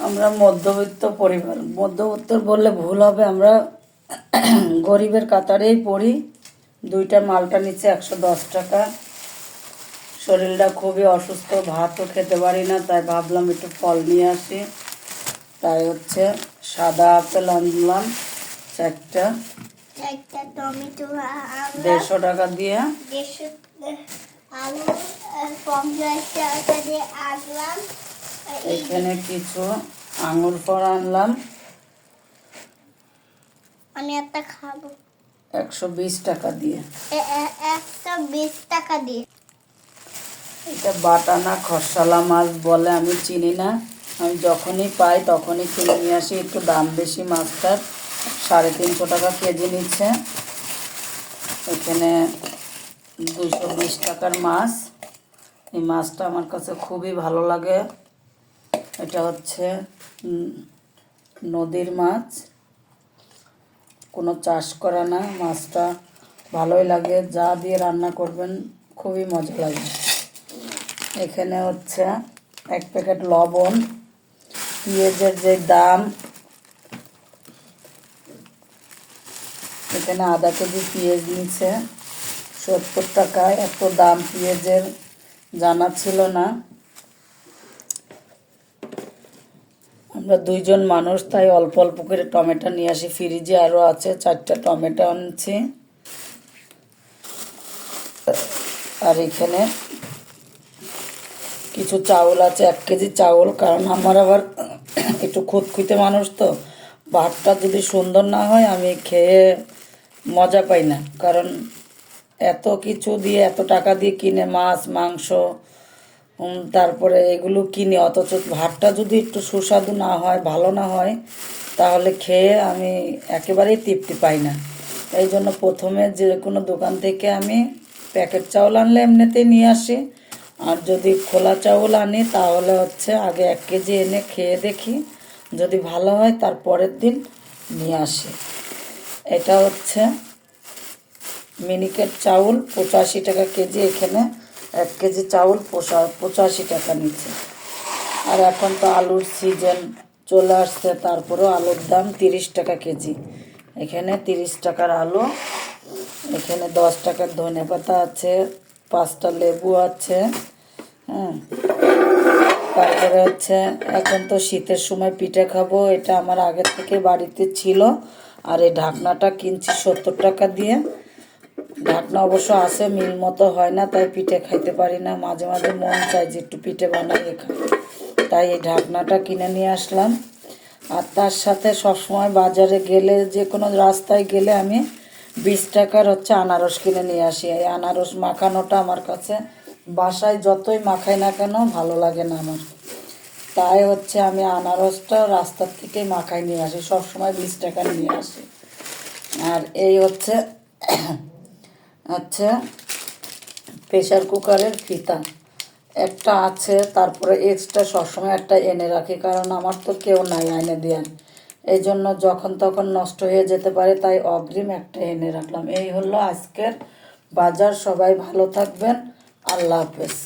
আমরা মধ্যবিত্ত পরিবার। মধ্যবিত্ত বললে ভুল হবে আমরা গরিবের কাতারেই পড়ি। দুইটা মালটা নিচ্ছে একশো দশ টাকা। শরীরটা খুবই অসুস্থ ভাতও খেতে পারি না তাই ভাবলাম একটু ফল নিয়ে আসি। তাই হচ্ছে সাদা আপেল আনলাম চারটা। দেড়শো টাকা দিয়ে। দেড়শো আলু আহ, পঞ্চাশ টাকা দিয়ে আনলাম। এখানে কিছু আঙুর ফল আনলাম। আমি একটা খাব। একশো বিশ টাকা দিয়ে। একশো বিশ টাকা দিয়ে। এটা বাটানা খরসালা মাছ বলে আমি চিনি না। আমি যখনই পাই তখনই কিনে নিয়ে আসি। একটু দাম বেশি মাছটার। সাড়ে তিনশো টাকা কেজি নিচ্ছে। এখানে দুশো বিশ টাকার মাছ। এই মাছটা আমার কাছে খুবই ভালো লাগে। এটা হচ্ছে নদীর মাছ। কোনো চাষ করা না, মাছটা ভালোই লাগে, যা দিয়ে রান্না করবেন খুবই মজা লাগে। এখানে হচ্ছে এক প্যাকেট লবণ, পেঁয়াজের যে দাম, এখানে আধা কেজি পেঁয়াজ নিচ্ছে সত্তর টাকায় এত দাম, পেঁয়াজের জানা ছিল না। আমরা দুইজন মানুষ, তাই অল্প অল্প করে টমেটো নিয়ে আসি। ফ্রিজে আরও আছে, চারটা টমেটো আনছি। আর এখানে কিছু চাউল আছে, এক কেজি চাউল, কারণ আমার আবার একটু খুঁতখুঁতে মানুষ তো। ভাতটা যদি সুন্দর না হয়, আমি খেয়ে মজা পাই না। কারণ এত কিছু দিয়ে, এত টাকা দিয়ে কিনে মাছ, মাংস তারপরে এগুলো কিনে, অথচ ভাতটা যদি একটু সুস্বাদু না হয়, ভালো না হয়, তাহলে খেয়ে আমি একেবারেই তৃপ্তি পাই না। এই জন্য প্রথমে যে কোনো দোকান থেকে আমি প্যাকেট চাউল আনলে এমনিতেই নিয়ে আসি। আর যদি খোলা চাউল আনি, তাহলে হচ্ছে আগে এক কেজি এনে খেয়ে দেখি। যদি ভালো হয়, তার পরের দিন নিয়ে আসি। এটা হচ্ছে মিনিকেট চাউল, পঁচাশি টাকা কেজি এখানে। এক কেজি চাউল পোষা, পঁচাশি টাকা নিচ্ছে। আর এখন তো আলুর সিজন চলে আসছে, তারপরেও আলুর দাম তিরিশ টাকা কেজি। এখানে তিরিশ টাকার আলু, এখানে দশ টাকার ধনে পাতা আছে, পাঁচটা লেবু আছে হ্যাঁ। তারপরে হচ্ছে, এখন তো শীতের সময় পিঠে খাব, এটা আমার আগের থেকে বাড়িতে ছিল, আর এই ঢাকনাটা কিনছি সত্তর টাকা দিয়ে। ঢাকনা অবশ্য আছে, মিল মতো হয় না, তাই পিঠে খাইতে পারি না। মাঝে মাঝে মন চায় যে একটু পিঠে বানাইয়ে খাই। তাই এই ঢাকনাটা কিনে নিয়ে আসলাম। আর তার সাথে সবসময় বাজারে গেলে, যে কোনো রাস্তায় গেলে আমি বিশ টাকার হচ্ছে আনারস কিনে নিয়ে আসি। এই আনারস মাখানোটা আমার কাছে বাসায় যতই মাখাই না কেন ভালো লাগে না আমার। তাই হচ্ছে আমি আনারসটা রাস্তার থেকে মাখাই নিয়ে আসি, সবসময় বিশ টাকা নিয়ে আসি। আর এই হচ্ছে আচ্ছা প্রেশার কুকারের ফিতা। একটা আছে, তারপরে এক্সট্রা সবসময় একটা এনে রাখি, কারণ আমার তো কেউ নাই আইনে দেন এই জন্য যখন তখন নষ্ট হয়ে যেতে পারে, তাই অগ্রিম একটা এনে রাখলাম। এই হলো আজকের বাজার। সবাই ভালো থাকবেন। আল্লাহ হাফেজ।